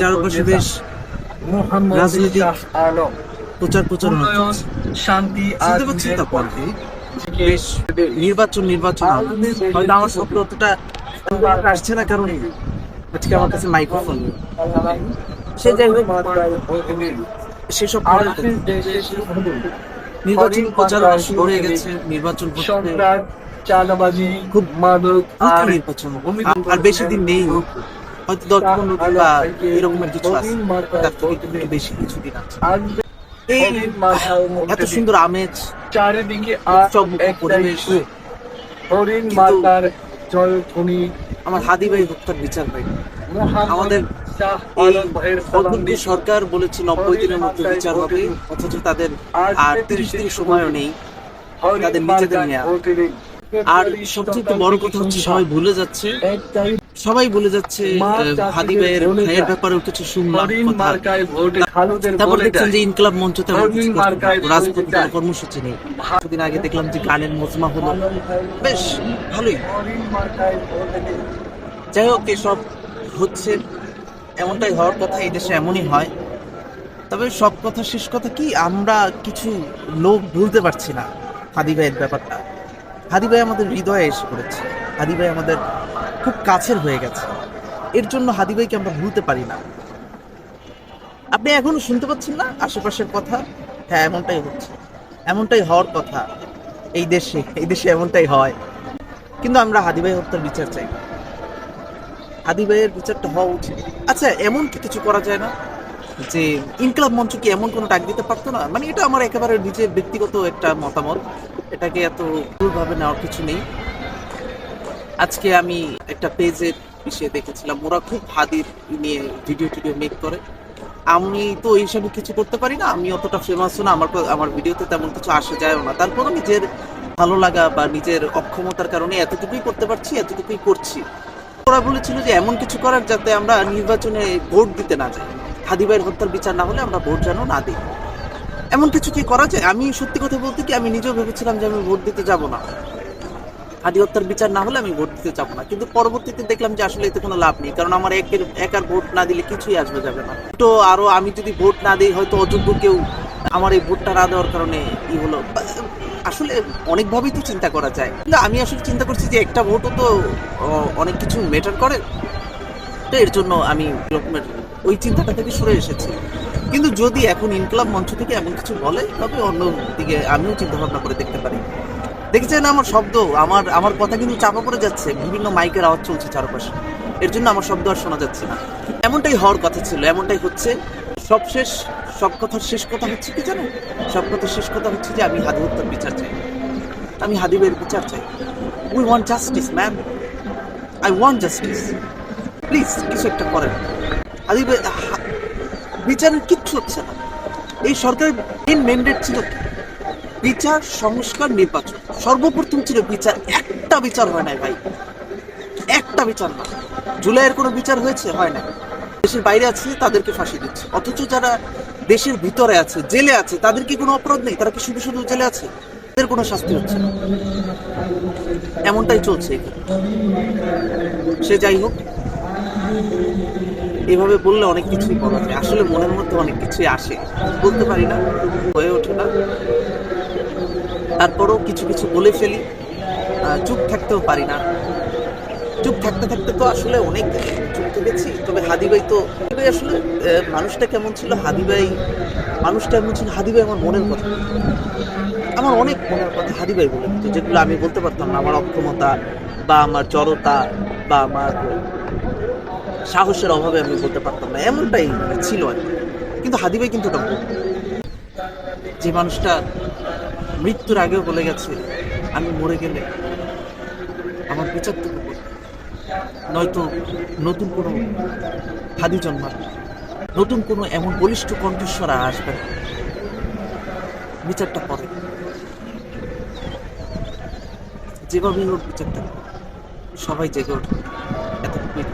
চারপাশে বেশ প্রচার প্রচারণা শান্তি বেশ নির্বাচন নির্বাচন হয়তো আমার শব্দ অতটা আসছে না কারণ। আজকে আমার কাছে মাইক্রোফোন। সে যাই হোক সেসব নির্বাচন প্রচার হয়ে গেছে। নির্বাচন চাঁদাবাজি খুব মাদক নির্বাচন। আর বেশি দিন নেই। হয়তো দশ পনেরো বা এরকমের কিছু আছে। তার থেকে একটু বেশি কিছু দিন আছে। এই এত সুন্দর আমেজ চারিদিকে উৎসব পরিবেশ। হরিণ মাতার আমার হাদি ভাই হত্যার বিচার ভাই। আমাদের। সরকার বলেছে নব্বই দিনের মধ্যে বিচার হবে অথচ তাদের আর তিরিশ দিন সময়ও নেই। তাদের নিজেদের নেয়া। আর সবচেয়ে বড় কথা হচ্ছে সবাই ভুলে যাচ্ছে সবাই ভুলে যাচ্ছে হাদি ভাইয়ের ভাইয়ের শুনলাম ভোটে খালুদের তারপর দেখছেন যে ইনকলাব রাজপথে দেয়। কর্মসূচি নেই। কিছুদিন আগে দেখলাম যে গানের মজমা হলো। বেশ ভালোই। যাই হোক এসব হচ্ছে। এমনটাই হওয়ার কথা এই দেশে এমনই হয়। তবে সব কথা শেষ কথা কি? আমরা কিছু লোক ভুলতে পারছি না হাদি ভাইয়ের ব্যাপারটা। হাদি ভাই আমাদের হৃদয়ে এসে পড়েছে। হাদি ভাই আমাদের খুব কাছের হয়ে গেছে। এর জন্য হাদি ভাইকে আমরা ভুলতে পারি না। আপনি এখনও শুনতে পাচ্ছেন না? আশেপাশের কথা? হ্যাঁ এমনটাই হচ্ছে। এমনটাই হওয়ার কথা। এই দেশে এই দেশে এমনটাই হয়। কিন্তু আমরা হাদি ভাই হত্যার বিচার চাই। হাদি ভাইয়ের বিচারটা হওয়া উচিত। আচ্ছা এমন কি কিছু করা যায় না? যে ইনকলাব মঞ্চ কি এমন কোনো ডাক দিতে পারতো না? মানে এটা আমার একেবারে নিজের ব্যক্তিগত একটা মতামত। এটাকে এত ভুলভাবে নেওয়ার কিছু নেই। আজকে আমি একটা পেজে বিষয়ে দেখেছিলাম। ওরা খুব হাদির নিয়ে ভিডিও টিডিও মেক করে। আমি তো এই হিসাবে কিছু করতে পারি না। আমি অতটা ফেমাসও না। আমার আমার ভিডিওতে তেমন কিছু আসে যায়ও না। তারপরও নিজের ভালো লাগা বা নিজের অক্ষমতার কারণে এতটুকুই করতে পারছি, এতটুকুই করছি। ওরা বলেছিল যে এমন কিছু করার যাতে আমরা নির্বাচনে ভোট দিতে না যাই। হাদিবাইয়ের হত্যার বিচার না হলে আমরা ভোট যেন না দিই। এমন কিছু কি করা যায়? আমি সত্যি কথা বলতে কি আমি নিজেও ভেবেছিলাম যে আমি ভোট দিতে যাব না। হাদি হত্যার বিচার না হলে আমি ভোট দিতে যাব না। কিন্তু পরবর্তীতে দেখলাম যে আসলে এতে কোনো লাভ নেই, কারণ আমার একের, একার ভোট না দিলে কিছুই আসবে যাবে না। তো আরও আমি যদি ভোট না দিই, হয়তো অযোগ্য কেউ আমার এই ভোটটা না দেওয়ার কারণে ই হলো। আসলে অনেকভাবেই তো চিন্তা করা যায়। কিন্তু আমি আসলে চিন্তা করছি যে একটা ভোটও তো অনেক কিছু মেটার করে। তো এর জন্য আমি এরকমের ওই চিন্তাটা থেকে সরে এসেছি। কিন্তু যদি এখন ইনকলাব মঞ্চ থেকে এমন কিছু বলে, তবে অন্য দিকে আমিও চিন্তা ভাবনা করে দেখতে পারি। দেখেছেন আমার শব্দ? আমার আমার কথা কিন্তু চাপা পড়ে যাচ্ছে। বিভিন্ন মাইকের আওয়াজ চলছে চারপাশে। এর জন্য আমার শব্দ আর শোনা যাচ্ছে না। এমনটাই হওয়ার কথা ছিল, এমনটাই হচ্ছে। সব শেষ, সব কথার শেষ কথা হচ্ছে কি জানো সব কথার শেষ কথা হচ্ছে যে আমি হাদি হত্যার বিচার চাই। আমি হাদিবের বিচার চাই। We want justice ma'am I want justice please কিছু একটা করেন। হাদিবের বিচারের কিচ্ছু হচ্ছে না। এই সরকারের মেন ম্যান্ডেট ছিল কি? বিচার, সংস্কার, নির্বাচন। সর্বপ্রথম ছিল বিচার। একটা বিচার হয় নাই ভাই। একটা বিচার না জুলাইয়ের কোনো বিচার হয়েছে? হয় না দেশের বাইরে আছে, তাদেরকে ফাঁসি দিচ্ছে। অথচ যারা দেশের ভিতরে আছে, জেলে আছে, তাদের কি কোনো অপরাধ নেই? তারা কি শুধু শুধু জেলে আছে? তাদের কোনো শাস্তি হচ্ছে না। এমনটাই চলছে এখানে। সে যাই হোক, এভাবে বললে অনেক কিছুই বলা যায়। আসলে মনের মধ্যে অনেক কিছুই আসে। বলতে পারি না, হয়ে ওঠে না। তারপরেও কিছু কিছু বলে ফেলি চুপ থাকতেও পারি না চুপ থাকতে থাকতে তো আসলে অনেক চুপ থেকেছি তবে হাদিবাই তো হাদিবাই আসলে মানুষটা কেমন ছিল হাদিবাই মানুষটা এমন ছিল, হাদিবাই আমার মনের কথা আমার অনেক মনের কথা হাদিবাই বলে দিত, যেগুলো আমি বলতে পারতাম না, আমার অক্ষমতা বা আমার জড়তা বা আমার সাহসের অভাবে আমি বলতে পারতাম না, এমনটাই ছিল আর। কিন্তু হাদিবাই কিন্তু ওটা। যে মানুষটা মৃত্যুর আগেও বলে গেছে, আমি মরে গেলে আমার বিচারটুকু নয়তো নতুন কোনো হাদি জন্মাবে নতুন কোনো এমন বলিষ্ঠ কণ্ঠস্বর আর আসবে না। বিচারটা করে যেভাবে হোক বিচারটা, সবাই জেগে ওঠে এতটুকুই।